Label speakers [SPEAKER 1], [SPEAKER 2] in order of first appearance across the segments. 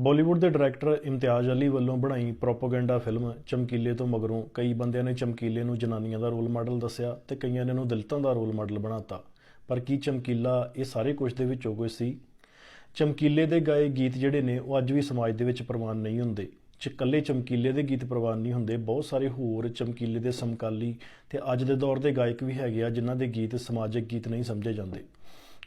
[SPEAKER 1] ਬਾਲੀਵੁੱਡ ਦੇ ਡਾਇਰੈਕਟਰ ਇਮਤਿਆਜ਼ ਅਲੀ ਵੱਲੋਂ ਬਣਾਈ ਪ੍ਰੋਪਾਗੈਂਡਾ ਫਿਲਮ ਚਮਕੀਲੇ ਤੋਂ ਮਗਰੋਂ ਕਈ ਬੰਦਿਆਂ ਨੇ ਚਮਕੀਲੇ ਨੂੰ ਜਨਾਨੀਆਂ ਦਾ ਰੋਲ ਮਾਡਲ ਦੱਸਿਆ ਤੇ ਕਈਆਂ ਨੇ ਉਹਨੂੰ ਦਲਿਤਾਂ ਦਾ ਰੋਲ ਮਾਡਲ ਬਣਾਤਾ। ਪਰ ਕੀ ਚਮਕੀਲਾ ਇਹ ਸਾਰੇ ਕੁਝ ਦੇ ਵਿੱਚੋਂ ਕੋਈ ਸੀ? ਚਮਕੀਲੇ ਦੇ ਗਾਏ ਗੀਤ ਜਿਹੜੇ ਨੇ ਉਹ ਅੱਜ ਵੀ ਸਮਾਜ ਦੇ ਵਿੱਚ ਪ੍ਰਵਾਨ ਨਹੀਂ ਹੁੰਦੇ। ਚ ਇਕੱਲੇ ਚਮਕੀਲੇ ਦੇ ਗੀਤ ਪ੍ਰਵਾਨ ਨਹੀਂ ਹੁੰਦੇ, ਬਹੁਤ ਸਾਰੇ ਹੋਰ ਚਮਕੀਲੇ ਦੇ ਸਮਕਾਲੀ ਤੇ ਅੱਜ ਦੇ ਦੌਰ ਦੇ ਗਾਇਕ ਵੀ ਹੈਗੇ ਆ ਜਿਨ੍ਹਾਂ ਦੇ ਗੀਤ ਸਮਾਜਿਕ ਗੀਤ ਨਹੀਂ ਸਮਝੇ ਜਾਂਦੇ।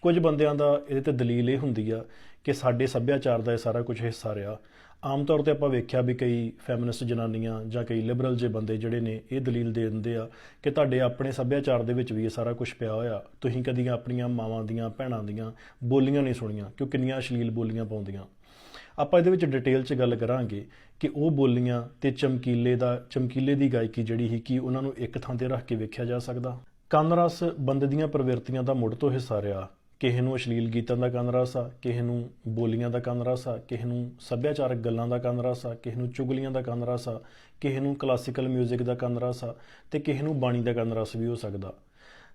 [SPEAKER 1] ਕੁਝ ਬੰਦਿਆਂ ਦਾ ਇਹਦੇ ਤੇ ਦਲੀਲ ਇਹ ਹੁੰਦੀ ਆ ਕਿ ਸਾਡੇ ਸੱਭਿਆਚਾਰ ਦਾ ਇਹ ਸਾਰਾ ਕੁਝ ਹਿੱਸਾ ਰਿਹਾ। ਆਮ ਤੌਰ ਤੇ ਆਪਾਂ ਵੇਖਿਆ ਵੀ ਕਈ ਫੈਮਿਨਿਸਟ ਜਨਾਨੀਆਂ ਜਾਂ ਕਈ ਲਿਬਰਲ ਜੇ ਬੰਦੇ ਜਿਹੜੇ ਨੇ ਇਹ ਦਲੀਲ ਦੇ ਦਿੰਦੇ ਆ ਕਿ ਤੁਹਾਡੇ ਆਪਣੇ ਸੱਭਿਆਚਾਰ ਦੇ ਵਿੱਚ ਵੀ ਇਹ ਸਾਰਾ ਕੁਝ ਪਿਆ ਹੋਇਆ। ਤੁਸੀਂ ਕਦੀ ਆਪਣੀਆਂ ਮਾਵਾਂ ਦੀਆਂ, ਭੈਣਾਂ ਦੀਆਂ ਬੋਲੀਆਂ ਨਹੀਂ ਸੁਣੀਆਂ ਕਿਉਂ ਕਿੰਨੀਆਂ ਅਸ਼ਲੀਲ ਬੋਲੀਆਂ ਪਾਉਂਦੀਆਂ। ਆਪਾਂ ਇਹਦੇ ਵਿੱਚ ਡਿਟੇਲ 'ਚ ਗੱਲ ਕਰਾਂਗੇ ਕਿ ਉਹ ਬੋਲੀਆਂ ਤੇ ਚਮਕੀਲੇ ਦਾ, ਚਮਕੀਲੇ ਦੀ ਗਾਇਕੀ ਜਿਹੜੀ ਸੀ ਕਿ ਉਹਨਾਂ ਨੂੰ ਇੱਕ ਥਾਂ ਤੇ ਰੱਖ ਕੇ ਵੇਖਿਆ ਜਾ ਸਕਦਾ। ਕੰਨਰਸ ਬੰਦੇ ਦੀਆਂ ਪ੍ਰਵਿਰਤੀਆਂ ਦਾ ਮੁੱਢ ਤੋਂ ਹਿੱਸਾ ਰਿਹਾ। ਕਿਸੇ ਨੂੰ ਅਸ਼ਲੀਲ ਗੀਤਾਂ ਦਾ ਕੰਨਰਸ ਆ, ਕਿਸੇ ਨੂੰ ਬੋਲੀਆਂ ਦਾ ਕੰਨਰਸ ਆ, ਕਿਸੇ ਨੂੰ ਸੱਭਿਆਚਾਰਕ ਗੱਲਾਂ ਦਾ ਕੰਨਰਸ ਆ, ਕਿਸੇ ਨੂੰ ਚੁਗਲੀਆਂ ਦਾ ਕੰਨਰਸ ਆ, ਕਿਸੇ ਨੂੰ ਕਲਾਸੀਕਲ 뮤직 ਦਾ ਕੰਨਰਸ ਆ ਤੇ ਕਿਸੇ ਨੂੰ ਬਾਣੀ ਦਾ ਕੰਨਰਸ ਵੀ ਹੋ ਸਕਦਾ।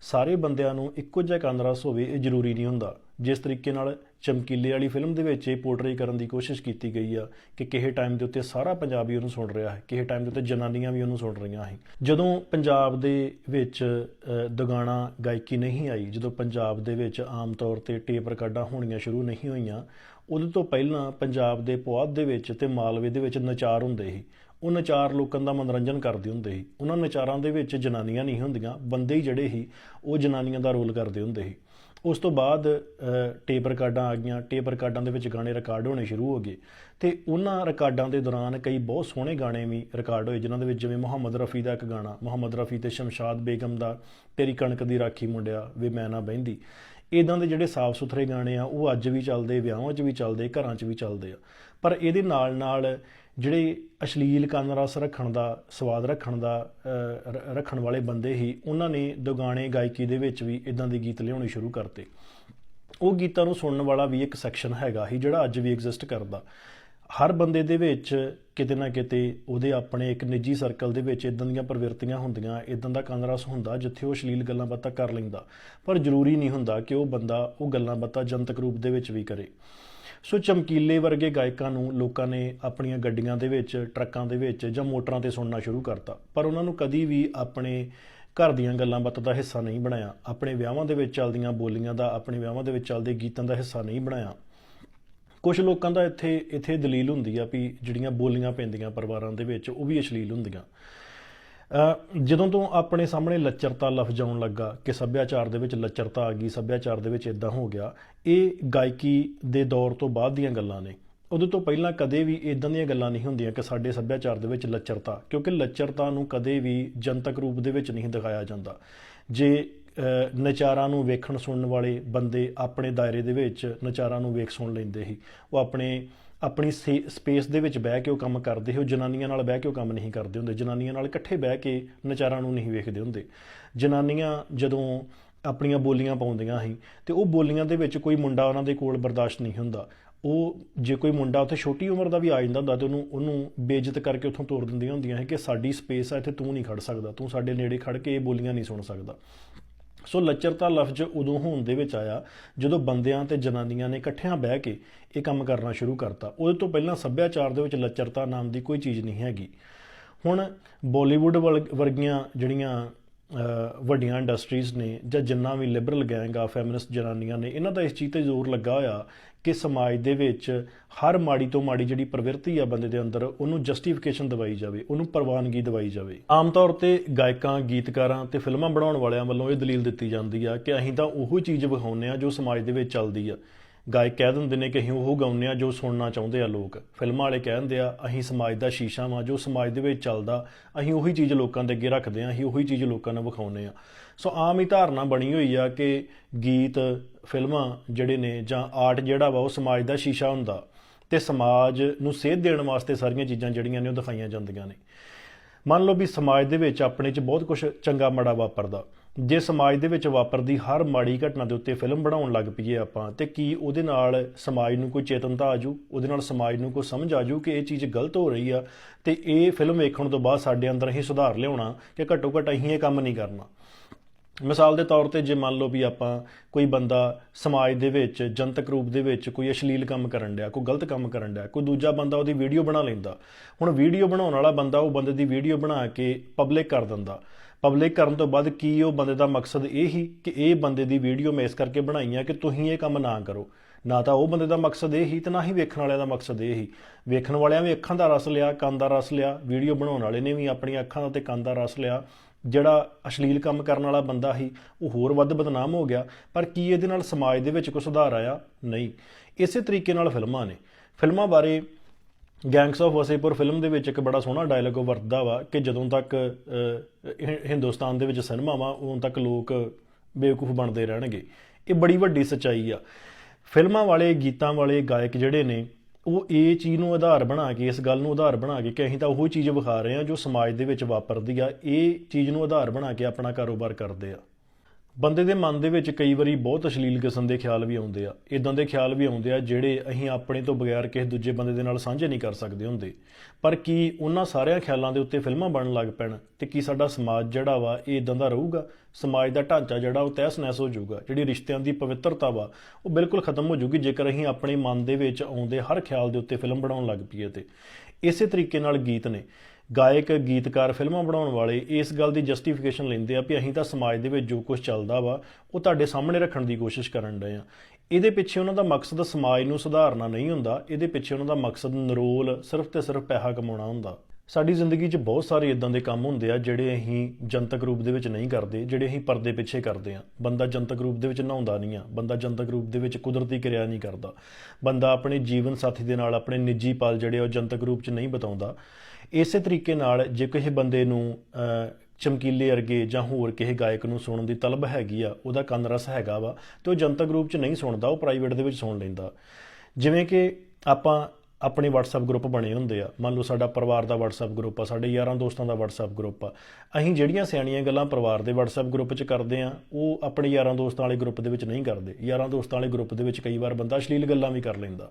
[SPEAKER 1] ਸਾਰੇ ਬੰਦਿਆਂ ਨੂੰ ਇੱਕੋ ਜਿਹਾ ਕੰਨਰਸ ਹੋਵੇ ਇਹ ਜ਼ਰੂਰੀ ਨਹੀਂ ਹੁੰਦਾ। ਜਿਸ ਤਰੀਕੇ ਨਾਲ ਚਮਕੀਲੇ ਵਾਲੀ ਫਿਲਮ ਦੇ ਵਿੱਚ ਇਹ ਪੋਰਟਰੇ ਕਰਨ ਦੀ ਕੋਸ਼ਿਸ਼ ਕੀਤੀ ਗਈ ਆ ਕਿ ਕਿਸੇ ਟਾਈਮ ਦੇ ਉੱਤੇ ਸਾਰਾ ਪੰਜਾਬੀ ਉਹਨੂੰ ਸੁਣ ਰਿਹਾ ਹੈ ਕਿਸੇ ਟਾਈਮ ਦੇ ਉੱਤੇ ਜਨਾਨੀਆਂ ਵੀ ਉਹਨੂੰ ਸੁਣ ਰਹੀਆਂ ਹੈ ਜਦੋਂ ਪੰਜਾਬ ਦੇ ਵਿੱਚ ਅ, ਦੁਗਾਣਾ ਗਾਇਕੀ ਨਹੀਂ ਆਈ ਜਦੋਂ ਪੰਜਾਬ ਦੇ ਵਿੱਚ ਆਮ ਤੌਰ ਤੇ ਟੇਪ ਰਿਕਾਰਡਾਂ ਹੋਣੀਆਂ ਸ਼ੁਰੂ ਨਹੀਂ ਹੋਈਆਂ ਉਦੋਂ ਤੋਂ ਪਹਿਲਾਂ ਪੰਜਾਬ ਦੇ ਪੁਆਧ ਦੇ ਵਿੱਚ ਤੇ ਮਾਲਵੇ ਦੇ ਵਿੱਚ ਨਚਾਰ ਹੁੰਦੇ ਸੀ। ਉਹ ਨਚਾਰ ਲੋਕਾਂ ਦਾ ਮਨੋਰੰਜਨ ਕਰਦੇ ਹੁੰਦੇ ਸੀ। ਉਹਨਾਂ ਨਚਾਰਾਂ ਦੇ ਵਿੱਚ ਜਨਾਨੀਆਂ ਨਹੀਂ ਹੁੰਦੀਆਂ ਬੰਦੇ ਹੀ ਜਿਹੜੇ ਸੀ ਉਹ ਜਨਾਨੀਆਂ ਦਾ ਰੋਲ ਕਰਦੇ ਹੁੰਦੇ ਸੀ। ਉਸ ਤੋਂ ਬਾਅਦ ਅ, ਟੇਪ ਰਿਕਾਰਡਾਂ ਆ ਗਈਆਂ। ਟੇਪ ਰਿਕਾਰਡਾਂ ਦੇ ਵਿੱਚ ਗਾਣੇ ਰਿਕਾਰਡ ਹੋਣੇ ਸ਼ੁਰੂ ਹੋ ਗਏ। ਤੇ ਉਹਨਾਂ ਰਿਕਾਰਡਾਂ ਦੇ ਦੌਰਾਨ ਕਈ ਬਹੁਤ ਸੋਹਣੇ ਗਾਣੇ ਵੀ ਰਿਕਾਰਡ ਹੋਏ ਜਿਨ੍ਹਾਂ ਦੇ ਵਿੱਚ ਜਿਵੇਂ ਮੁਹੰਮਦ ਰਫੀ ਦਾ ਇੱਕ ਗਾਣਾ ਮੁਹੰਮਦ ਰਫੀ ਤੇ ਸ਼ਮਸ਼ਾਦ ਬੇਗਮ ਦਾ ਤੇਰੀ ਕਣਕ ਦੀ ਰਾਖੀ ਮੁੰਡਿਆ ਵੇ ਮੈਂ ਨਾ ਬਹਿੰਦੀ। ਇਦਾਂ ਦੇ ਜਿਹੜੇ ਸਾਫ਼ ਸੁਥਰੇ ਗਾਣੇ ਆ ਉਹ ਅੱਜ ਵੀ ਚੱਲਦੇ ਵਿਆਹਾਂ 'ਚ ਵੀ ਚੱਲਦੇ ਘਰਾਂ 'ਚ ਵੀ ਚੱਲਦੇ ਆ। ਪਰ ਇਹਦੇ ਨਾਲ ਨਾਲ ਜਿਹੜੇ ਅਸ਼ਲੀਲ ਕੰਨ ਰਸ ਰੱਖਣ ਦਾ, ਸਵਾਦ ਰੱਖਣ ਦਾ ਰ- ਰੱਖਣ ਵਾਲੇ ਬੰਦੇ ਹੀ ਉਹਨਾਂ ਨੇ ਦੁਗਾਣੇ ਗਾਇਕੀ ਦੇ ਵਿੱਚ ਵੀ ਇਦਾਂ ਦੇ ਗੀਤ ਲਿਆਉਣੇ ਸ਼ੁਰੂ ਕਰਤੇ। ਉਹ ਗੀਤਾਂ ਨੂੰ ਸੁਣਨ ਵਾਲਾ ਵੀ ਇੱਕ ਸੈਕਸ਼ਨ ਹੈਗਾ ਹੀ ਜਿਹੜਾ ਅੱਜ ਵੀ ਐਗਜ਼ਿਸਟ ਕਰਦਾ। ਹਰ ਬੰਦੇ ਦੇ ਵਿੱਚ ਕਿਤੇ ਨਾ ਕਿਤੇ ਉਹਦੇ ਆਪਣੇ ਇੱਕ ਨਿੱਜੀ ਸਰਕਲ ਦੇ ਵਿੱਚ ਇਦਾਂ ਦੀਆਂ ਪ੍ਰਵਿਰਤੀਆਂ ਹੁੰਦੀਆਂ ਇਦਾਂ ਦਾ ਕੰਦਰਸ ਹੁੰਦਾ ਜਿੱਥੇ ਉਹ ਅਸ਼ਲੀਲ ਗੱਲਾਂ ਬਾਤਾਂ ਕਰ ਲੈਂਦਾ। ਪਰ ਜ਼ਰੂਰੀ ਨਹੀਂ ਹੁੰਦਾ ਕਿ ਉਹ ਬੰਦਾ ਉਹ ਗੱਲਾਂ ਬਾਤਾਂ ਜਨਤਕ ਰੂਪ ਦੇ ਵਿੱਚ ਵੀ ਕਰੇ। ਸੋ ਚਮਕੀਲੇ ਵਰਗੇ ਗਾਇਕਾਂ ਨੂੰ ਲੋਕਾਂ ਨੇ ਆਪਣੀਆਂ ਗੱਡੀਆਂ ਦੇ ਵਿੱਚ, ਟਰੱਕਾਂ ਦੇ ਵਿੱਚ ਜਾਂ ਮੋਟਰਾਂ ਤੇ ਸੁਣਨਾ ਸ਼ੁਰੂ ਕਰਤਾ। ਪਰ ਉਹਨਾਂ ਨੂੰ ਕਦੀ ਵੀ ਆਪਣੇ ਘਰ ਦੀਆਂ ਗੱਲਾਂ ਬਾਤਾਂ ਦਾ ਹਿੱਸਾ ਨਹੀਂ ਬਣਾਇਆ। ਆਪਣੇ ਵਿਆਹਾਂ ਦੇ ਵਿੱਚ ਚੱਲਦੀਆਂ ਬੋਲੀਆਂ ਦਾ, ਆਪਣੇ ਵਿਆਹਾਂ ਦੇ ਵਿੱਚ ਚੱਲਦੇ ਗੀਤਾਂ ਦਾ ਹਿੱਸਾ ਨਹੀਂ ਬਣਾਇਆ। ਕੁਝ ਲੋਕਾਂ ਦਾ ਇੱਥੇ ਇੱਥੇ ਦਲੀਲ ਹੁੰਦੀ ਆ ਵੀ ਜਿਹੜੀਆਂ ਬੋਲੀਆਂ ਪੈਂਦੀਆਂ ਪਰਿਵਾਰਾਂ ਦੇ ਵਿੱਚ, ਉਹ ਵੀ ਅਸ਼ਲੀਲ ਹੁੰਦੀਆਂ। ਜਦੋਂ ਤੋਂ ਆਪਣੇ ਸਾਹਮਣੇ ਲੱਚਰਤਾ ਲਫ਼ਜ਼ ਆਉਣ ਲੱਗਾ ਕਿ ਸੱਭਿਆਚਾਰ ਦੇ ਵਿੱਚ ਲੱਚਰਤਾ ਆ ਗਈ, ਸੱਭਿਆਚਾਰ ਦੇ ਵਿੱਚ ਇਦਾਂ ਹੋ ਗਿਆ, ਇਹ ਗਾਇਕੀ ਦੇ ਦੌਰ ਤੋਂ ਬਾਅਦ ਦੀਆਂ ਗੱਲਾਂ ਨੇ। ਉਦੋਂ ਤੋਂ ਪਹਿਲਾਂ ਕਦੇ ਵੀ ਇਦਾਂ ਦੀਆਂ ਗੱਲਾਂ ਨਹੀਂ ਹੁੰਦੀਆਂ ਕਿ ਸਾਡੇ ਸੱਭਿਆਚਾਰ ਦੇ ਵਿੱਚ ਲੱਚਰਤਾ, ਕਿਉਂਕਿ ਲੱਚਰਤਾ ਨੂੰ ਕਦੇ ਵੀ ਜਨਤਕ ਰੂਪ ਦੇ ਵਿੱਚ ਨਹੀਂ ਦਿਖਾਇਆ ਜਾਂਦਾ। ਜੇ ਨਚਾਰਾਂ ਨੂੰ ਵੇਖਣ ਸੁਣਨ ਵਾਲੇ ਬੰਦੇ ਆਪਣੇ ਦਾਇਰੇ ਦੇ ਵਿੱਚ ਨਚਾਰਾਂ ਨੂੰ ਵੇਖ ਸੁਣ ਲੈਂਦੇ ਸੀ, ਉਹ ਆਪਣੇ ਆਪਣੀ ਸਪੇਸ ਦੇ ਵਿੱਚ ਬਹਿ ਕੇ ਉਹ ਕੰਮ ਕਰਦੇ ਸੀ, ਉਹ ਜਨਾਨੀਆਂ ਨਾਲ ਬਹਿ ਕੇ ਉਹ ਕੰਮ ਨਹੀਂ ਕਰਦੇ ਹੁੰਦੇ, ਜਨਾਨੀਆਂ ਨਾਲ ਇਕੱਠੇ ਬਹਿ ਕੇ ਨਚਾਰਾਂ ਨੂੰ ਨਹੀਂ ਵੇਖਦੇ ਹੁੰਦੇ। ਜਨਾਨੀਆਂ ਜਦੋਂ ਆਪਣੀਆਂ ਬੋਲੀਆਂ ਪਾਉਂਦੀਆਂ ਸੀ ਤੇ ਉਹ ਬੋਲੀਆਂ ਦੇ ਵਿੱਚ ਕੋਈ ਮੁੰਡਾ ਉਹਨਾਂ ਦੇ ਕੋਲ ਬਰਦਾਸ਼ਤ ਨਹੀਂ ਹੁੰਦਾ। ਉਹ ਜੇ ਕੋਈ ਮੁੰਡਾ ਉੱਥੇ ਛੋਟੀ ਉਮਰ ਦਾ ਵੀ ਆ ਜਾਂਦਾ ਹੁੰਦਾ ਤੇ ਉਹਨੂੰ ਉਹਨੂੰ ਬੇਇੱਜ਼ਤ ਕਰਕੇ ਉੱਥੋਂ ਤੋਰ ਦਿੰਦੀਆਂ ਹੁੰਦੀਆਂ ਹੈ ਕਿ ਸਾਡੀ ਸਪੇਸ ਆ, ਇੱਥੇ ਤੂੰ ਨਹੀਂ ਖੜ ਸਕਦਾ, ਤੂੰ ਸਾਡੇ ਨੇੜੇ ਖੜ ਕੇ ਇਹ ਬੋਲੀਆਂ ਨਹੀਂ ਸੁਣ ਸਕਦਾ। ਸੋ ਲੱਚਰਤਾ ਲਫ਼ਜ਼ ਉਦੋਂ ਹੋਂਦ ਦੇ ਵਿੱਚ ਆਇਆ ਜਦੋਂ ਬੰਦਿਆਂ ਤੇ ਜਨਾਨੀਆਂ ਨੇ ਇਕੱਠਿਆਂ ਬਹਿ ਕੇ ਇਹ ਕੰਮ ਕਰਨਾ ਸ਼ੁਰੂ ਕਰਤਾ। ਉਹਦੇ ਤੋਂ ਪਹਿਲਾਂ ਸੱਭਿਆਚਾਰ ਦੇ ਵਿੱਚ ਲੱਚਰਤਾ ਨਾਮ ਦੀ ਕੋਈ ਚੀਜ਼ ਨਹੀਂ ਹੈਗੀ। ਹੁਣ ਬਾਲੀਵੁੱਡ ਵਲ- ਵਰਗੀਆਂ ਜਿਹੜੀਆਂ ਵੱਡੀਆਂ ਇੰਡਸਟਰੀਜ਼ ਨੇ ਜਾਂ ਜਿੰਨਾ ਵੀ ਲਿਬਰਲ ਗੈਂਗ ਆ ਫੈਮਿਨਿਸਟ ਜਨਾਨੀਆਂ ਨੇ, ਇਹਨਾਂ ਦਾ ਇਸ ਚੀਜ਼ ਤੇ ਜ਼ੋਰ ਲੱਗਾ ਹੋਇਆ ਕਿ ਸਮਾਜ ਦੇ ਵਿੱਚ ਹਰ ਮਾੜੀ ਤੋਂ ਮਾੜੀ ਜਿਹੜੀ ਪ੍ਰਵਿਰਤੀ ਆ ਬੰਦੇ ਦੇ ਅੰਦਰ, ਉਹਨੂੰ ਜਸਟੀਫਿਕੇਸ਼ਨ ਦਵਾਈ ਜਾਵੇ, ਉਹਨੂੰ ਪ੍ਰਵਾਨਗੀ ਦਵਾਈ ਜਾਵੇ। ਆਮ ਤੌਰ ਤੇ ਗਾਇਕਾਂ, ਗੀਤਕਾਰਾਂ ਤੇ ਫਿਲਮਾਂ ਬਣਾਉਣ ਵਾਲਿਆਂ ਵੱਲੋਂ ਇਹ ਦਲੀਲ ਦਿੱਤੀ ਜਾਂਦੀ ਆ ਕਿ ਅਸੀਂ ਤਾਂ ਉਹੋ ਚੀਜ਼ ਵਿਖਾਉਂਦੇ ਆ ਜੋ ਸਮਾਜ ਦੇ ਵਿੱਚ ਚੱਲਦੀ ਆ। ਗਾਇਕ ਕਹਿ ਦਿੰਦੇ ਨੇ ਕਿ ਅਸੀਂ ਉਹ ਗਾਉਂਦੇ ਆ ਜੋ ਸੁਣਨਾ ਚਾਹੁੰਦੇ ਆ ਲੋਕ। ਫਿਲਮਾਂ ਵਾਲੇ ਕਹਿੰਦੇ ਆ, ਅਸੀਂ ਸਮਾਜ ਦਾ ਸ਼ੀਸ਼ਾ ਵਾਂ, ਜੋ ਸਮਾਜ ਦੇ ਵਿੱਚ ਚੱਲਦਾ, ਅਸੀਂ ਉਹੀ ਚੀਜ਼ ਲੋਕਾਂ ਦੇ ਅੱਗੇ ਰੱਖਦੇ ਆ ਅਸੀਂ ਉਹੀ ਚੀਜ਼ ਲੋਕਾਂ ਨੂੰ ਵਿਖਾਉਂਦੇ ਆ ਸੋ ਆਮ ਹੀ ਧਾਰਨਾ ਬਣੀ ਹੋਈ ਆ ਕਿ ਗੀਤ, ਫਿਲਮਾਂ ਜਿਹੜੇ ਨੇ ਜਾਂ ਆਰਟ ਜਿਹੜਾ ਵਾ, ਉਹ ਸਮਾਜ ਦਾ ਸ਼ੀਸ਼ਾ ਹੁੰਦਾ ਤੇ ਸਮਾਜ ਨੂੰ ਸੇਧ ਦੇਣ ਵਾਸਤੇ ਸਾਰੀਆਂ ਚੀਜ਼ਾਂ ਜਿਹੜੀਆਂ ਨੇ ਉਹ ਦਿਖਾਈਆਂ ਜਾਂਦੀਆਂ ਨੇ। ਮੰਨ ਲਓ ਵੀ ਸਮਾਜ ਦੇ ਵਿੱਚ ਆਪਣੇ 'ਚ ਬਹੁਤ ਕੁਝ ਚੰਗਾ ਮਾੜਾ ਵਾਪਰਦਾ। ਜੇ ਸਮਾਜ ਦੇ ਵਿੱਚ ਵਾਪਰਦੀ ਹਰ ਮਾੜੀ ਘਟਨਾ ਦੇ ਉੱਤੇ ਫਿਲਮ ਬਣਾਉਣ ਲੱਗ ਪਈਏ ਆਪਾਂ, ਤੇ ਕੀ ਉਹਦੇ ਨਾਲ ਸਮਾਜ ਨੂੰ ਕੋਈ ਚੇਤਨਤਾ ਆਜੂ ਉਹਦੇ ਨਾਲ ਸਮਾਜ ਨੂੰ ਕੋਈ ਸਮਝ ਆਜੂ ਕਿ ਇਹ ਚੀਜ਼ ਗਲਤ ਹੋ ਰਹੀ ਆ? ਤੇ ਇਹ ਫਿਲਮ ਵੇਖਣ ਤੋਂ ਬਾਅਦ ਸਾਡੇ ਅੰਦਰ ਅਸੀਂ ਸੁਧਾਰ ਲਿਆਉਣਾ ਕਿ ਘੱਟੋ ਘੱਟ ਅਸੀਂ ਇਹ ਕੰਮ ਨਹੀਂ ਕਰਨਾ। ਮਿਸਾਲ ਦੇ ਤੌਰ ਤੇ ਜੇ ਮੰਨ ਲਓ ਵੀ ਆਪਾਂ ਕੋਈ ਬੰਦਾ ਸਮਾਜ ਦੇ ਵਿੱਚ, ਜਨਤਕ ਰੂਪ ਦੇ ਵਿੱਚ ਕੋਈ ਅਸ਼ਲੀਲ ਕੰਮ ਕਰਨ ਡਿਆ, ਕੋਈ ਗਲਤ ਕੰਮ ਕਰਨ ਡਿਆ, ਕੋਈ ਦੂਜਾ ਬੰਦਾ ਉਹਦੀ ਵੀਡੀਓ ਬਣਾ ਲੈਂਦਾ, ਹੁਣ ਵੀਡੀਓ ਬਣਾਉਣ ਵਾਲਾ ਬੰਦਾ ਉਹ ਬੰਦੇ ਦੀ ਵੀਡੀਓ ਬਣਾ ਕੇ ਪਬਲਿਕ ਕਰ ਦਿੰਦਾ। ਪਬਲਿਕ ਕਰਨ ਤੋਂ ਬਾਅਦ ਕੀ ਉਹ ਬੰਦੇ ਦਾ ਮਕਸਦ ਇਹ ਹੀ ਕਿ ਇਹ ਬੰਦੇ ਦੀ ਵੀਡੀਓ ਮੈਂ ਇਸ ਕਰਕੇ ਬਣਾਈ ਆ ਕਿ ਤੁਸੀਂ ਇਹ ਕੰਮ ਨਾ ਕਰੋ। ਨਾ ਤਾਂ ਉਹ ਬੰਦੇ ਦਾ ਮਕਸਦ ਇਹ ਹੀ ਤੇ ਨਾ ਹੀ ਵੇਖਣ ਵਾਲਿਆਂ ਦਾ ਮਕਸਦ ਇਹ ਹੀ। ਵੇਖਣ ਵਾਲਿਆਂ ਵੀ ਅੱਖਾਂ ਦਾ ਰਸ ਲਿਆ, ਕੰਨ ਦਾ ਰਸ ਲਿਆ, ਵੀਡੀਓ ਬਣਾਉਣ ਵਾਲੇ ਨੇ ਵੀ ਆਪਣੀਆਂ ਅੱਖਾਂ ਦਾ ਤੇ ਕੰਨ ਦਾ ਰਸ ਲਿਆ। ਜਿਹੜਾ ਅਸ਼ਲੀਲ ਕੰਮ ਕਰਨ ਵਾਲਾ ਬੰਦਾ ਸੀ, ਉਹ ਹੋਰ ਵੱਧ ਬਦਨਾਮ ਹੋ ਗਿਆ, ਪਰ ਕੀ ਇਹਦੇ ਨਾਲ ਸਮਾਜ ਦੇ ਵਿੱਚ ਕੋਈ ਸੁਧਾਰ ਆਇਆ? ਨਹੀਂ। ਇਸੇ ਤਰੀਕੇ ਨਾਲ ਫਿਲਮਾਂ ਨੇ। ਫਿਲਮਾਂ ਬਾਰੇ ਗੈਂਗਸ ਆਫ ਵਸੇਪੁਰ ਫਿਲਮ ਦੇ ਵਿੱਚ ਇੱਕ ਬੜਾ ਸੋਹਣਾ ਡਾਇਲੋਗ ਵਰਤਦਾ ਵਾ ਕਿ ਜਦੋਂ ਤੱਕ ਹਿੰਦੁਸਤਾਨ ਦੇ ਵਿੱਚ ਸਿਨੇਮਾ ਵਾ, ਉਦੋਂ ਤੱਕ ਲੋਕ ਬੇਵਕੂਫ ਬਣਦੇ ਰਹਿਣਗੇ। ਇਹ ਬੜੀ ਵੱਡੀ ਸੱਚਾਈ ਆ। ਫਿਲਮਾਂ ਵਾਲੇ, ਗੀਤਾਂ ਵਾਲੇ, ਗਾਇਕ ਜਿਹੜੇ ਨੇ ਉਹ ਇਹ ਚੀਜ਼ ਨੂੰ ਆਧਾਰ ਬਣਾ ਕੇ, ਇਸ ਗੱਲ ਨੂੰ ਆਧਾਰ ਬਣਾ ਕੇ ਕਿ ਅਸੀਂ ਤਾਂ ਉਹ ਚੀਜ਼ ਵਿਖਾ ਰਹੇ ਹਾਂ ਜੋ ਸਮਾਜ ਦੇ ਵਿੱਚ ਵਾਪਰਦੀ ਆ, ਇਹ ਚੀਜ਼ ਨੂੰ ਆਧਾਰ ਬਣਾ ਕੇ ਆਪਣਾ ਕਾਰੋਬਾਰ ਕਰਦੇ ਆ। ਬੰਦੇ ਦੇ ਮਨ ਦੇ ਵਿੱਚ ਕਈ ਵਾਰੀ ਬਹੁਤ ਅਸ਼ਲੀਲ ਕਿਸਮ ਦੇ ਖਿਆਲ ਵੀ ਆਉਂਦੇ ਆ। ਇਦਾਂ ਦੇ ਖਿਆਲ ਵੀ ਆਉਂਦੇ ਆ ਜਿਹੜੇ ਅਸੀਂ ਆਪਣੇ ਤੋਂ ਬਗੈਰ ਕਿਸੇ ਦੂਜੇ ਬੰਦੇ ਦੇ ਨਾਲ ਸਾਂਝੇ ਨਹੀਂ ਕਰ ਸਕਦੇ ਹੁੰਦੇ। ਪਰ ਕੀ ਉਹਨਾਂ ਸਾਰਿਆਂ ਖਿਆਲਾਂ ਦੇ ਉੱਤੇ ਫਿਲਮਾਂ ਬਣਨ ਲੱਗ ਪੈਣ ਤੇ ਕੀ ਸਾਡਾ ਸਮਾਜ ਜਿਹੜਾ ਵਾ ਇਹ ਇਦਾਂ ਦਾ ਰਹੂਗਾ? ਸਮਾਜ ਦਾ ਢਾਂਚਾ ਜਿਹੜਾ ਉਹ ਤਹਿਸ ਨਹਿਸ ਹੋ ਜਾਊਗਾ। ਜਿਹੜੀ ਰਿਸ਼ਤਿਆਂ ਦੀ ਪਵਿੱਤਰਤਾ ਵਾ ਉਹ ਬਿਲਕੁਲ ਖਤਮ ਹੋ ਜਾਊਗੀ ਜੇਕਰ ਅਸੀਂ ਆਪਣੇ ਮਨ ਦੇ ਵਿੱਚ ਆਉਂਦੇ ਹਰ ਖਿਆਲ ਦੇ ਉੱਤੇ ਫਿਲਮ ਬਣਾਉਣ ਲੱਗ ਪਈਏ ਤੇ। ਇਸੇ ਤਰੀਕੇ ਨਾਲ ਗੀਤ ਨੇ। ਗਾਇਕ, ਗੀਤਕਾਰ, ਫਿਲਮਾਂ ਬਣਾਉਣ ਵਾਲੇ ਇਸ ਗੱਲ ਦੀ ਜਸਟੀਫਿਕੇਸ਼ਨ ਲੈਂਦੇ ਆ ਵੀ ਅਸੀਂ ਤਾਂ ਸਮਾਜ ਦੇ ਵਿੱਚ ਜੋ ਕੁਝ ਚੱਲਦਾ ਵਾ, ਉਹ ਤੁਹਾਡੇ ਸਾਹਮਣੇ ਰੱਖਣ ਦੀ ਕੋਸ਼ਿਸ਼ ਕਰਨ ਰਹੇ ਆ। ਇਹਦੇ ਪਿੱਛੇ ਉਹਨਾਂ ਦਾ ਮਕਸਦ ਸਮਾਜ ਨੂੰ ਸੁਧਾਰਨਾ ਨਹੀਂ ਹੁੰਦਾ, ਇਹਦੇ ਪਿੱਛੇ ਉਹਨਾਂ ਦਾ ਮਕਸਦ ਨਰੋਲ ਸਿਰਫ ਤੇ ਸਿਰਫ ਪੈਸਾ ਕਮਾਉਣਾ ਹੁੰਦਾ। ਸਾਡੀ ਜ਼ਿੰਦਗੀ 'ਚ ਬਹੁਤ ਸਾਰੇ ਇਦਾਂ ਦੇ ਕੰਮ ਹੁੰਦੇ ਆ ਜਿਹੜੇ ਅਸੀਂ ਜਨਤਕ ਰੂਪ ਦੇ ਵਿੱਚ ਨਹੀਂ ਕਰਦੇ, ਜਿਹੜੇ ਅਸੀਂ ਪਰਦੇ ਪਿੱਛੇ ਕਰਦੇ ਆ। ਬੰਦਾ ਜਨਤਕ ਰੂਪ ਦੇ ਵਿੱਚ ਨਹਾਉਂਦਾ ਨਹੀਂ ਆ, ਬੰਦਾ ਜਨਤਕ ਰੂਪ ਦੇ ਵਿੱਚ ਕੁਦਰਤੀ ਕਿਰਿਆ ਨਹੀਂ ਕਰਦਾ। ਬੰਦਾ ਆਪਣੇ ਜੀਵਨ ਸਾਥੀ ਦੇ ਨਾਲ ਆਪਣੇ ਨਿੱਜੀ ਪਲ ਜਿਹੜੇ ਆ ਉਹ ਜਨਤਕ ਰੂਪ 'ਚ ਨਹੀਂ ਬਤਾਉਂਦਾ। ਇਸੇ ਤਰੀਕੇ ਨਾਲ ਜੇ ਕਿਸੇ ਬੰਦੇ ਨੂੰ ਚਮਕੀਲੇ ਅਰਗੇ ਜਾਂ ਹੋਰ ਕਿਸੇ ਗਾਇਕ ਨੂੰ ਸੁਣਨ ਦੀ ਤਲਬ ਹੈਗੀ ਆ, ਉਹਦਾ ਕੰਨ ਰਸ ਹੈਗਾ ਵਾ ਤੇ ਉਹ ਜਨਤਕ ਰੂਪ 'ਚ ਨਹੀਂ ਸੁਣਦਾ, ਉਹ ਪ੍ਰਾਈਵੇਟ ਦੇ ਵਿੱਚ ਸੁਣ ਲੈਂਦਾ। ਜਿਵੇਂ ਕਿ ਆਪਾਂ ਆਪਣੇ WhatsApp ਗਰੁੱਪ ਬਣੇ ਹੁੰਦੇ ਆ। ਮੰਨ ਲਓ ਸਾਡਾ ਪਰਿਵਾਰ ਦਾ WhatsApp ਗਰੁੱਪ ਆ, ਸਾਡੇ ਯਾਰਾਂ ਦੋਸਤਾਂ ਦਾ WhatsApp ਗਰੁੱਪ ਆ। ਅਸੀਂ ਜਿਹੜੀਆਂ ਸਿਆਣੀਆਂ ਗੱਲਾਂ ਪਰਿਵਾਰ ਦੇ WhatsApp ਗਰੁੱਪ 'ਚ ਕਰਦੇ ਆ, ਉਹ ਆਪਣੇ ਯਾਰਾਂ ਦੋਸਤਾਂ ਵਾਲੇ ਗਰੁੱਪ ਦੇ ਵਿੱਚ ਨਹੀਂ ਕਰਦੇ। ਯਾਰਾਂ ਦੋਸਤਾਂ ਵਾਲੇ ਗਰੁੱਪ ਦੇ ਵਿੱਚ ਕਈ ਵਾਰ ਬੰਦਾ ਅਸ਼ਲੀਲ ਗੱਲਾਂ ਵੀ ਕਰ ਲੈਂਦਾ।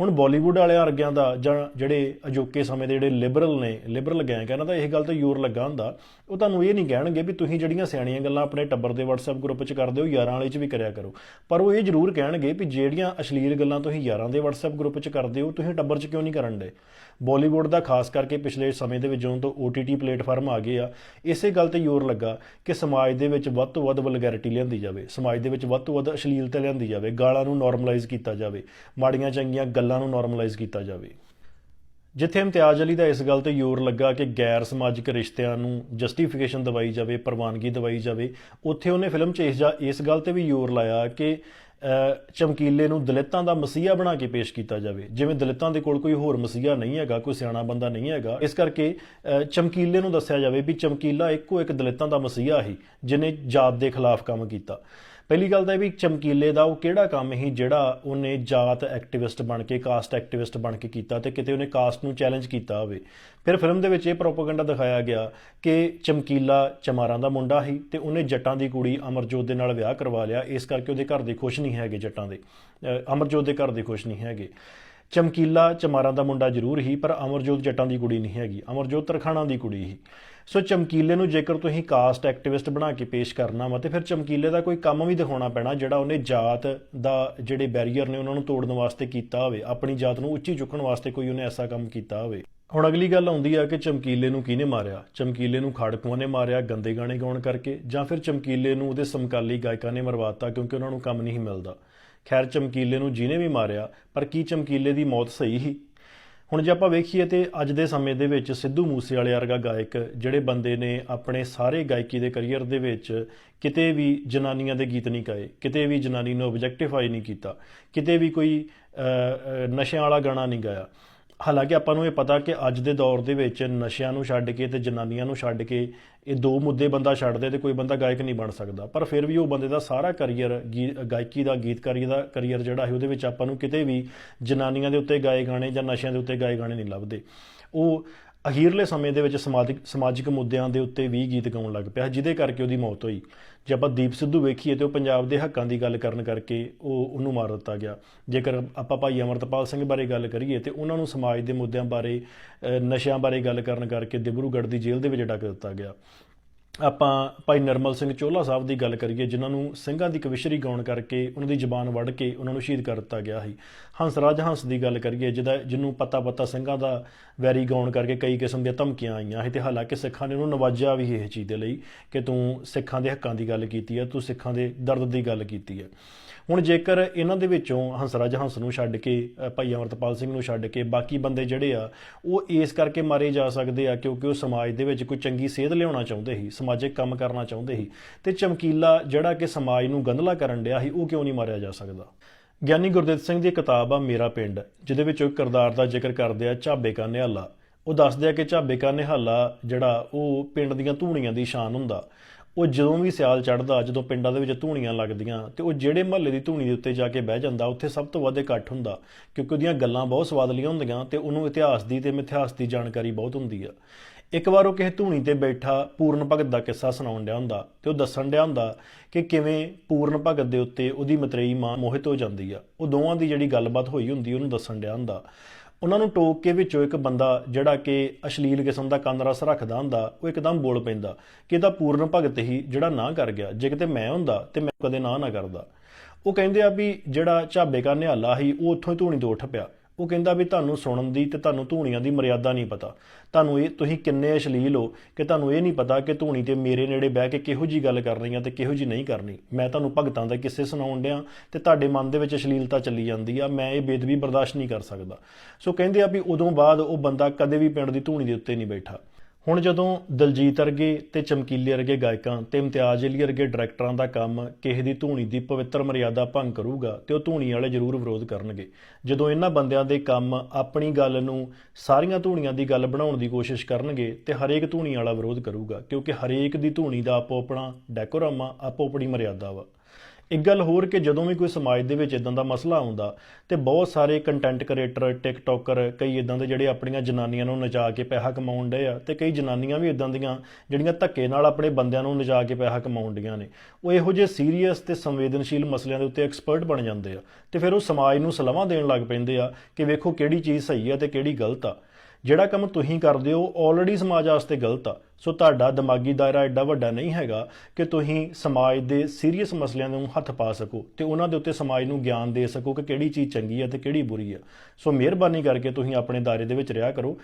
[SPEAKER 1] ਹੁਣ ਬਾਲੀਵੁੱਡ ਵਾਲਿਆਂ ਅਰਗਿਆਂ ਦਾ ਜਾਂ ਜਿਹੜੇ ਅਜੋਕੇ ਸਮੇਂ ਦੇ ਜਿਹੜੇ ਲਿਬਰਲ ਨੇ ਲਿਬਰਲ ਗੈਂਗ ਇਹਨਾਂ ਦਾ ਇਹ ਗੱਲ ਤਾਂ ਯੂਰ ਲੱਗਾ ਹੁੰਦਾ ਉਹ ਤੁਹਾਨੂੰ ਇਹ ਨਹੀਂ ਕਹਿਣਗੇ ਵੀ ਤੁਸੀਂ ਜਿਹੜੀਆਂ ਸਿਆਣੀਆਂ ਗੱਲਾਂ ਆਪਣੇ ਟੱਬਰ ਦੇ WhatsApp ਗਰੁੱਪ 'ਚ ਕਰਦੇ ਹੋ, ਯਾਰਾਂ ਵਾਲੇ 'ਚ ਵੀ ਕਰਿਆ ਕਰੋ। ਪਰ ਉਹ ਇਹ ਜ਼ਰੂਰ ਕਹਿਣਗੇ ਵੀ ਜਿਹੜੀਆਂ ਅਸ਼ਲੀਲ ਗੱਲਾਂ ਤੁਸੀਂ ਯਾਰਾਂ ਦੇ WhatsApp ਗਰੁੱਪ 'ਚ ਕਰਦੇ ਹੋ, ਤੁਸੀਂ ਟੱਬਰ 'ਚ ਕਿਉਂ ਨਹੀਂ ਕਰਨ ਦੇ? ਬਾਲੀਵੁੱਡ ਦਾ ਖਾਸ ਕਰਕੇ ਪਿਛਲੇ ਸਮੇਂ ਦੇ ਵਿੱਚ ਜਦੋਂ ਤੋਂ OTT ਪਲੇਟਫਾਰਮ ਆ ਗਏ ਆ, ਇਸੇ ਗੱਲ ਤੇ ਜ਼ੋਰ ਲੱਗਾ ਕਿ ਸਮਾਜ ਦੇ ਵਿੱਚ ਵੱਧ ਤੋਂ ਵੱਧ ਵਲਗੈਰਿਟੀ ਲਿਆਂਦੀ ਜਾਵੇ, ਸਮਾਜ ਦੇ ਵਿੱਚ ਵੱਧ ਤੋਂ ਵੱਧ ਅਸ਼ਲੀਲਤਾ ਲਿਆਂਦੀ ਜਾਵੇ, ਗਾਲਾਂ ਨੂੰ ਨਾਰਮਲਾਈਜ਼ ਕੀਤਾ ਜਾਵੇ, ਮਾੜੀਆਂ ਚੰਗੀਆਂ ਗੱਲਾਂ ਨੂੰ ਨਾਰਮਲਾਈਜ਼ ਕੀਤਾ ਜਾਵੇ। ਜਿੱਥੇ ਇਮਤਿਆਜ਼ ਅਲੀ ਦਾ ਇਸ ਗੱਲ ਤੇ ਜ਼ੋਰ ਲੱਗਾ ਕਿ ਗੈਰ ਸਮਾਜਿਕ ਰਿਸ਼ਤਿਆਂ ਨੂੰ ਜਸਟੀਫਿਕੇਸ਼ਨ ਦਵਾਈ ਜਾਵੇ, ਪ੍ਰਵਾਨਗੀ ਦਵਾਈ ਜਾਵੇ, ਉੱਥੇ ਉਹਨੇ ਫਿਲਮ 'ਚ ਇਸ ਜਾ- ਇਸ ਗੱਲ ਤੇ ਵੀ ਜ਼ੋਰ ਲਾਇਆ ਕਿ ਚਮਕੀਲੇ ਨੂੰ ਦਲਿਤਾਂ ਦਾ ਮਸੀਹਾ ਬਣਾ ਕੇ ਪੇਸ਼ ਕੀਤਾ ਜਾਵੇ। ਜਿਵੇਂ ਦਲਿਤਾਂ ਦੇ ਕੋਲ ਕੋਈ ਹੋਰ ਮਸੀਹਾ ਨਹੀਂ ਹੈਗਾ, ਕੋਈ ਸਿਆਣਾ ਬੰਦਾ ਨਹੀਂ ਹੈਗਾ, ਇਸ ਕਰਕੇ ਚਮਕੀਲੇ ਨੂੰ ਦੱਸਿਆ ਜਾਵੇ ਵੀ ਚਮਕੀਲਾ ਇੱਕੋ ਇੱਕ ਦਲਿਤਾਂ ਦਾ ਮਸੀਹਾ ਹੀ ਜਿਨੇ ਜਾਤ ਦੇ ਖਿਲਾਫ ਕੰਮ ਕੀਤਾ। ਪਹਿਲੀ ਗੱਲ ਤਾਂ ਇਹ ਵੀ ਚਮਕੀਲੇ ਦਾ ਉਹ ਕਿਹੜਾ ਕੰਮ ਹੀ ਜਿਹੜਾ ਉਹਨੇ ਜਾਤ ਐਕਟਿਵਿਸਟ ਬਣ ਕੇ, ਕਾਸਟ ਐਕਟਿਵਿਸਟ ਬਣ ਕੇ ਕੀਤਾ ਤੇ ਕਿਤੇ ਉਹਨੇ ਕਾਸਟ ਨੂੰ ਚੈਲੰਜ ਕੀਤਾ ਹੋਵੇ। ਫਿਰ ਫਿਲਮ ਦੇ ਵਿੱਚ ਇਹ ਪ੍ਰੋਪਾਗੈਂਡਾ ਦਿਖਾਇਆ ਗਿਆ ਕਿ ਚਮਕੀਲਾ ਚਮਾਰਾਂ ਦਾ ਮੁੰਡਾ ਸੀ ਤੇ ਉਹਨੇ ਜੱਟਾਂ ਦੀ ਕੁੜੀ ਅਮਰਜੋਤ ਦੇ ਨਾਲ ਵਿਆਹ ਕਰਵਾ ਲਿਆ। ਇਸ ਕਰਕੇ ਉਹਦੇ ਘਰ ਦੇ ਖੁਸ਼ ਨਹੀਂ ਹੈਗੇ ਜੱਟਾਂ ਦੇ। ਅਮਰਜੋਤ ਦੇ ਘਰ ਦੇ ਖੁਸ਼ ਨਹੀਂ ਹੈਗੇ। ਚਮਕੀਲਾ ਚਮਾਰਾਂ ਦਾ ਮੁੰਡਾ ਜ਼ਰੂਰ ਹੀ ਪਰ ਅਮਰਜੋਤ ਜੱਟਾਂ ਦੀ ਕੁੜੀ ਨਹੀਂ ਹੈਗੀ। ਅਮਰਜੋਤ ਤਰਖਾਣਾ ਦੀ ਕੁੜੀ ਹੀ ਸੋ ਚਮਕੀਲੇ ਨੂੰ ਜੇਕਰ ਤੁਸੀਂ ਕਾਸਟ ਐਕਟਿਵਿਸਟ ਬਣਾ ਕੇ ਪੇਸ਼ ਕਰਨਾ ਵਾ, ਤੇ ਫਿਰ ਚਮਕੀਲੇ ਦਾ ਕੋਈ ਕੰਮ ਵੀ ਦਿਖਾਉਣਾ ਪੈਣਾ, ਜਿਹੜਾ ਉਹਨੇ ਜਾਤ ਦਾ ਜਿਹੜੇ ਬੈਰੀਅਰ ਨੇ ਉਹਨਾਂ ਨੂੰ ਤੋੜਨ ਵਾਸਤੇ ਕੀਤਾ ਹੋਵੇ, ਆਪਣੀ ਜਾਤ ਨੂੰ ਉੱਚੀ ਚੁੱਕਣ ਵਾਸਤੇ ਕੋਈ ਉਹਨੇ ਐਸਾ ਕੰਮ ਕੀਤਾ ਹੋਵੇ। ਹੁਣ ਅਗਲੀ ਗੱਲ ਆਉਂਦੀ ਆ ਕਿ ਚਮਕੀਲੇ ਨੂੰ ਕਿਹਨੇ ਮਾਰਿਆ? ਚਮਕੀਲੇ ਨੂੰ ਖਾੜਕੂਆਂ ਨੇ ਮਾਰਿਆ, ਗੰਦੇ ਗਾਣੇ ਗਾਉਣ ਕਰਕੇ, ਜਾਂ ਫਿਰ ਚਮਕੀਲੇ ਨੂੰ ਉਹਦੇ ਸਮਕਾਲੀ ਗਾਇਕਾਂ ਨੇ ਮਰਵਾਤਾ ਕਿਉਂਕਿ ਉਹਨਾਂ ਨੂੰ ਕੰਮ ਨਹੀਂ ਮਿਲਦਾ। ਖੈਰ, ਚਮਕੀਲੇ ਨੂੰ ਜਿਹਨੇ ਵੀ ਮਾਰਿਆ, ਪਰ ਕੀ ਚਮਕੀਲੇ ਦੀ ਮੌਤ ਸਹੀ ਸੀ? ਹੁਣ ਜੇ ਆਪਾਂ ਵੇਖੀਏ ਤੇ ਅੱਜ ਦੇ ਸਮੇਂ ਦੇ ਵਿੱਚ ਸਿੱਧੂ ਮੂਸੇਵਾਲੇ ਵਰਗਾ ਗਾਇਕ ਜਿਹੜੇ ਬੰਦੇ ਨੇ ਆਪਣੇ ਸਾਰੇ ਗਾਇਕੀ ਦੇ ਕੈਰੀਅਰ ਦੇ ਵਿੱਚ ਕਿਤੇ ਵੀ ਜਨਾਨੀਆਂ ਦੇ ਗੀਤ ਨਹੀਂ ਗਾਏ, ਕਿਤੇ ਵੀ ਜਨਾਨੀ ਨੂੰ ਆਬਜੈਕਟੀਫਾਈ ਨਹੀਂ ਕੀਤਾ, ਕਿਤੇ ਵੀ ਕੋਈ ਨਸ਼ਿਆਂ ਵਾਲਾ ਗਾਣਾ ਨਹੀਂ ਗਾਇਆ ਹਾਲਾਂਕਿ ਆਪਾਂ ਨੂੰ ਇਹ ਪਤਾ ਕਿ ਅੱਜ ਦੇ ਦੌਰ ਦੇ ਵਿੱਚ ਨਸ਼ਿਆਂ ਨੂੰ ਛੱਡ ਕੇ ਤੇ ਜਨਾਨੀਆਂ ਨੂੰ ਛੱਡ ਕੇ ਇਹ ਦੋ ਮੁੱਦੇ ਬੰਦਾ ਛੱਡਦੇ ਤੇ ਕੋਈ ਬੰਦਾ ਗਾਇਕ ਨਹੀਂ ਬਣ ਸਕਦਾ। ਪਰ ਫਿਰ ਵੀ ਉਹ ਬੰਦੇ ਦਾ ਸਾਰਾ ਕੈਰੀਅਰ ਗਾਇਕੀ ਦਾ, ਗੀਤਕਾਰੀ ਦਾ ਕੈਰੀਅਰ ਜਿਹੜਾ ਹੈ ਉਹਦੇ ਵਿੱਚ ਆਪਾਂ ਨੂੰ ਕਿਤੇ ਵੀ ਜਨਾਨੀਆਂ ਦੇ ਉੱਤੇ ਗਾਏ ਗਾਣੇ ਜਾਂ ਨਸ਼ਿਆਂ ਦੇ ਉੱਤੇ ਗਾਏ ਗਾਣੇ ਨਹੀਂ ਲੱਭਦੇ। ਉਹ ਅਖੀਰਲੇ ਸਮੇਂ ਦੇ ਵਿੱਚ ਸਮਾਜਿਕ ਸਮਾਜਿਕ ਮੁੱਦਿਆਂ ਦੇ ਉੱਤੇ ਵੀ ਗੀਤ ਗਾਉਣ ਲੱਗ ਪਿਆ, ਜਿਹਦੇ ਕਰਕੇ ਉਹਦੀ ਮੌਤ ਹੋਈ। ਜੇ ਆਪਾਂ ਦੀਪ ਸਿੱਧੂ ਵੇਖੀਏ ਤੇ ਉਹ ਪੰਜਾਬ ਦੇ ਹੱਕਾਂ ਦੀ ਗੱਲ ਕਰਨ ਕਰਕੇ ਉਹ, ਉਹਨੂੰ ਮਾਰ ਦਿੱਤਾ ਗਿਆ। ਜੇਕਰ ਆਪਾਂ ਭਾਈ ਅਮਰਤਪਾਲ ਸਿੰਘ ਬਾਰੇ ਗੱਲ ਕਰੀਏ ਤੇ ਉਹਨਾਂ ਨੂੰ ਸਮਾਜ ਦੇ ਮੁੱਦਿਆਂ ਬਾਰੇ ਨਸ਼ਿਆਂ ਬਾਰੇ ਗੱਲ ਕਰਨ ਕਰਕੇ ਦਿਬਰੂਗੜ੍ਹ ਦੀ ਜੇਲ੍ਹ ਦੇ ਵਿੱਚ ਡੱਕ ਦਿੱਤਾ ਗਿਆ। ਆਪਾਂ ਭਾਈ ਨਰਮਲ ਸਿੰਘ ਚੋਲਾ ਸਾਹਿਬ ਦੀ ਗੱਲ ਕਰੀਏ, ਜਿਨ੍ਹਾਂ ਨੂੰ ਸਿੰਘਾਂ ਦੀ ਕਵਿਸ਼ਰੀ ਗਾਉਣ ਕਰਕੇ ਉਹਨਾਂ ਦੀ ਜ਼ਬਾਨ ਵੱਢ ਕੇ ਉਹਨਾਂ ਨੂੰ ਸ਼ਹੀਦ ਕਰ ਦਿੱਤਾ ਗਿਆ ਸੀ। ਹੰਸਰਾਜ ਹੰਸ ਦੀ ਗੱਲ ਕਰੀਏ, ਜਿਹਦਾ ਜਿਹਨੂੰ ਪਤਾ ਪਤਾ ਸਿੰਘਾਂ ਦਾ ਵੈਰੀ ਗਾਉਣ ਕਰਕੇ ਕਈ ਕਿਸਮ ਦੀਆਂ ਧਮਕੀਆਂ ਆਈਆਂ ਸੀ ਤੇ ਹਾਲਾਂਕਿ ਸਿੱਖਾਂ ਨੇ ਉਹਨੂੰ ਨਵਾਜਿਆ ਵੀ ਇਹ ਚੀਜ਼ ਦੇ ਲਈ ਕਿ ਤੂੰ ਸਿੱਖਾਂ ਦੇ ਹੱਕਾਂ ਦੀ ਗੱਲ ਕੀਤੀ ਹੈ, ਤੂੰ ਸਿੱਖਾਂ ਦੇ ਦਰਦ ਦੀ ਗੱਲ ਕੀਤੀ ਹੈ। ਹੁਣ ਜੇਕਰ ਇਹਨਾਂ ਦੇ ਵਿੱਚੋਂ ਹੰਸਰਾਜ ਹੰਸ ਨੂੰ ਛੱਡ ਕੇ ਭਾਈ ਅਮਰਤਪਾਲ ਸਿੰਘ ਨੂੰ ਛੱਡ ਕੇ ਬਾਕੀ ਬੰਦੇ ਜਿਹੜੇ ਆ, ਉਹ ਇਸ ਕਰਕੇ ਮਾਰੇ ਜਾ ਸਕਦੇ ਆ ਕਿਉਂਕਿ ਉਹ ਸਮਾਜ ਦੇ ਵਿੱਚ ਕੋਈ ਚੰਗੀ ਸੇਧ ਲਿਆਉਣਾ ਚਾਹੁੰਦੇ ਸੀ। ਸਮਾਜਿਕ ਕੰਮ ਕਰਨਾ ਚਾਹੁੰਦੇ ਸੀ। ਤੇ ਚਮਕੀਲਾ ਜਿਹੜਾ ਕਿ ਸਮਾਜ ਨੂੰ ਗੰਧਲਾ ਕਰਨ ਡਿਆ ਸੀ, ਉਹ ਕਿਉਂ ਨਹੀਂ ਮਾਰਿਆ ਜਾ ਸਕਦਾ? ਗਿਆਨੀ ਗੁਰਦਿੱਤ ਸਿੰਘ ਦੀ ਕਿਤਾਬ ਆ ਮੇਰਾ ਪਿੰਡ, ਜਿਹਦੇ ਵਿੱਚ ਉਹ ਕਿਰਦਾਰ ਦਾ ਜ਼ਿਕਰ ਕਰਦੇ ਆ ਝਾਬੇ ਕਾ ਨਿਹਾਲਾ। ਉਹ ਦੱਸਦੇ ਆ ਕਿ ਝਾਬੇ ਕਾ ਨਿਹਾਲਾ ਜਿਹੜਾ ਉਹ ਪਿੰਡ ਦੀਆਂ ਧੂਣੀਆਂ ਦੀ ਸ਼ਾਨ ਹੁੰਦਾ। ਉਹ ਜਦੋਂ ਵੀ ਸਿਆਲ ਚੜ੍ਹਦਾ, ਜਦੋਂ ਪਿੰਡਾਂ ਦੇ ਵਿੱਚ ਧੂਣੀਆਂ ਲੱਗਦੀਆਂ, ਤੇ ਉਹ ਜਿਹੜੇ ਮਹੱਲੇ ਦੀ ਧੂਣੀ ਦੇ ਉੱਤੇ ਜਾ ਕੇ ਬਹਿ ਜਾਂਦਾ, ਉੱਥੇ ਸਭ ਤੋਂ ਵੱਧ ਇਕੱਠ ਹੁੰਦਾ, ਕਿਉਂਕਿ ਉਹਦੀਆਂ ਗੱਲਾਂ ਬਹੁਤ ਸਵਾਦਲੀਆਂ ਹੁੰਦੀਆਂ ਤੇ ਉਹਨੂੰ ਇਤਿਹਾਸ ਦੀ ਤੇ ਮਿਥਿਹਾਸ ਦੀ ਜਾਣਕਾਰੀ ਬਹੁਤ ਹੁੰਦੀ ਆ। ਇੱਕ ਵਾਰ ਉਹ ਕਿਸੇ ਧੂਣੀ ਤੇ ਬੈਠਾ ਪੂਰਨ ਭਗਤ ਦਾ ਕਿੱਸਾ ਸੁਣਾਉਣ ਡਿਆ ਹੁੰਦਾ ਤੇ ਉਹ ਦੱਸਣ ਡਿਆ ਹੁੰਦਾ ਕਿ ਕਿਵੇਂ ਪੂਰਨ ਭਗਤ ਦੇ ਉੱਤੇ ਉਹਦੀ ਮਤਰੇਈ ਮਾਂ ਮੋਹਿਤ ਹੋ ਜਾਂਦੀ ਆ। ਉਹ ਦੋਵਾਂ ਦੀ ਜਿਹੜੀ ਗੱਲਬਾਤ ਹੋਈ ਹੁੰਦੀ, ਉਹਨੂੰ ਦੱਸਣ ਡਿਆ ਹੁੰਦਾ। ਉਹਨਾਂ ਨੂੰ ਟੋਕ ਕੇ ਵਿੱਚੋਂ ਇੱਕ ਬੰਦਾ ਜਿਹੜਾ ਕਿ ਅਸ਼ਲੀਲ ਕਿਸਮ ਦਾ ਕੰਨ ਰਸ ਰੱਖਦਾ ਹੁੰਦਾ, ਉਹ ਇੱਕਦਮ ਬੋਲ ਪੈਂਦਾ ਕਿ ਇਹਦਾ ਪੂਰਨ ਭਗਤ ਹੀ ਜਿਹੜਾ ਨਾ ਕਰ ਗਿਆ, ਜੇ ਕਿਤੇ ਮੈਂ ਹੁੰਦਾ ਤੇ ਮੈਂ ਕਦੇ ਨਾ ਨਾ ਕਰਦਾ। ਉਹ ਕਹਿੰਦੇ ਆ ਵੀ ਜਿਹੜਾ ਝਾਬੇ ਕਾ ਨਿਹਾਲਾ ਸੀ, ਉਹ ਉੱਥੋਂ ਹੀ ਧੂਣੀ ਤੋਂ ਉੱਠ ਪਿਆ। ਉਹ ਕਹਿੰਦਾ ਵੀ ਤੁਹਾਨੂੰ ਸੁਣਨ ਦੀ ਤੇ ਤੁਹਾਨੂੰ ਧੂਣੀਆਂ ਦੀ ਮਰਿਆਦਾ ਨਹੀਂ ਪਤਾ। ਤੁਹਾਨੂੰ ਇਹ, ਤੁਸੀਂ ਕਿੰਨੇ ਅਸ਼ਲੀਲ ਹੋ ਕਿ ਤੁਹਾਨੂੰ ਇਹ ਨਹੀਂ ਪਤਾ ਕਿ ਧੂਣੀ ਤੇ ਮੇਰੇ ਨੇੜੇ ਬਹਿ ਕੇ ਕਿਹੋ ਜੀ ਗੱਲ ਕਰਨੀ ਆ ਤੇ ਕਿਹੋ ਜੀ ਨਹੀਂ ਕਰਨੀ। ਮੈਂ ਤੁਹਾਨੂੰ ਭਗਤਾਂ ਦੇ ਕਿੱਸੇ ਸੁਣਾਉਣ ਡਿਆ ਤੇ ਤੁਹਾਡੇ ਮਨ ਦੇ ਵਿੱਚ ਅਸ਼ਲੀਲਤਾ ਚੱਲੀ ਜਾਂਦੀ ਆ। ਮੈਂ ਇਹ ਬੇਦਬੀ ਬਰਦਾਸ਼ਤ ਨਹੀਂ ਕਰ ਸਕਦਾ। ਸੋ ਕਹਿੰਦੇ ਆ ਵੀ ਉਦੋਂ ਬਾਅਦ ਉਹ ਬੰਦਾ ਕਦੇ ਵੀ ਪਿੰਡ ਦੀ ਧੂਣੀ ਦੇ ਉੱਤੇ ਨਹੀਂ ਬੈਠਾ। ਹੁਣ ਜਦੋਂ ਦਲਜੀਤ ਅਰਗੇ ਤੇ ਚਮਕੀਲੇ ਅਰਗੇ ਗਾਇਕਾਂ ਤੇ ਇਮਤਿਆਜ਼ ਅਲੀ ਵਰਗੇ ਡਾਇਰੈਕਟਰਾਂ ਦਾ ਕੰਮ ਕਿਸੇ ਦੀ ਧੂਣੀ ਦੀ ਪਵਿੱਤਰ ਮਰਿਆਦਾ ਭੰਗ ਕਰੂਗਾ ਤੇ ਉਹ ਧੂਣੀ ਵਾਲੇ ਜ਼ਰੂਰ ਵਿਰੋਧ ਕਰਨਗੇ। ਜਦੋਂ ਇਹਨਾਂ ਬੰਦਿਆਂ ਦੇ ਕੰਮ ਆਪਣੀ ਗੱਲ ਨੂੰ ਸਾਰੀਆਂ ਧੂਣੀਆਂ ਦੀ ਗੱਲ ਬਣਾਉਣ ਦੀ ਕੋਸ਼ਿਸ਼ ਕਰਨਗੇ ਤੇ ਹਰੇਕ ਧੂਣੀ ਵਾਲਾ ਵਿਰੋਧ ਕਰੂਗਾ ਕਿਉਂਕਿ ਹਰੇਕ ਦੀ ਧੂਣੀ ਦਾ ਆਪੋ ਆਪਣਾ ਡੈਕੋਰਮ ਆ, ਆਪੋ ਆਪਣੀ ਮਰਿਆਦਾ ਵਾ। ਇੱਕ ਗੱਲ ਹੋਰ ਕਿ ਜਦੋਂ ਵੀ ਕੋਈ ਸਮਾਜ ਦੇ ਵਿੱਚ ਇਦਾਂ ਦਾ ਮਸਲਾ ਆਉਂਦਾ ਤੇ ਬਹੁਤ ਸਾਰੇ ਕੰਟੈਂਟ ਕ੍ਰੀਏਟਰ ਟਿਕਟੋਕਰ ਕਈ ਇਦਾਂ ਦੇ ਜਿਹੜੇ ਆਪਣੀਆਂ ਜਨਾਨੀਆਂ ਨੂੰ ਨਚਾ ਕੇ ਪੈਸਾ ਕਮਾਉਣ ਡੇ ਆ ਤੇ ਕਈ ਜਨਾਨੀਆਂ ਵੀ ਇਦਾਂ ਦੀਆਂ ਜਿਹੜੀਆਂ ਧੱਕੇ ਨਾਲ ਆਪਣੇ ਬੰਦਿਆਂ ਨੂੰ ਨਚਾ ਕੇ ਪੈਸਾ ਕਮਾਉਣ ਡੀਆਂ ਨੇ, ਉਹ ਇਹੋ ਜਿਹੇ ਸੀਰੀਅਸ ਤੇ ਸੰਵੇਦਨਸ਼ੀਲ ਮਸਲਿਆਂ ਦੇ ਉੱਤੇ ਐਕਸਪਰਟ ਬਣ ਜਾਂਦੇ ਆ ਤੇ ਫਿਰ ਉਹ ਸਮਾਜ ਨੂੰ ਸਲਾਹਾਂ ਦੇਣ ਲੱਗ ਪੈਂਦੇ ਆ ਕਿ ਵੇਖੋ ਕਿਹੜੀ ਚੀਜ਼ ਸਹੀ ਆ ਤੇ ਕਿਹੜੀ ਗਲਤ ਆ। ਜਿਹੜਾ ਕੰਮ ਤੁਸੀਂ ਕਰਦੇ ਹੋ ਆਲਰੇਡੀ ਸਮਾਜ ਵਾਸਤੇ ਗਲਤ ਆ। ਸੋ ਤੁਹਾਡਾ ਦਿਮਾਗੀ ਦਾਇਰਾ ਐਡਾ ਵੱਡਾ ਨਹੀਂ ਹੈਗਾ ਕਿ ਤੁਸੀਂ ਸਮਾਜ ਦੇ ਸੀਰੀਅਸ ਮਸਲਿਆਂ ਨੂੰ ਹੱਥ ਪਾ ਸਕੋ ਤੇ ਉਹਨਾਂ ਦੇ ਉੱਤੇ ਸਮਾਜ ਨੂੰ ਗਿਆਨ ਦੇ ਸਕੋ ਕਿ ਕਿਹੜੀ ਚੀਜ਼ ਚੰਗੀ ਹੈ ਤੇ ਕਿਹੜੀ ਬੁਰੀ ਹੈ ਸੋ ਮਿਹਰਬਾਨੀ ਕਰਕੇ ਤੁਸੀਂ ਆਪਣੇ ਦਾਇਰੇ ਦੇ ਵਿੱਚ ਰਿਹਾ ਕਰੋ।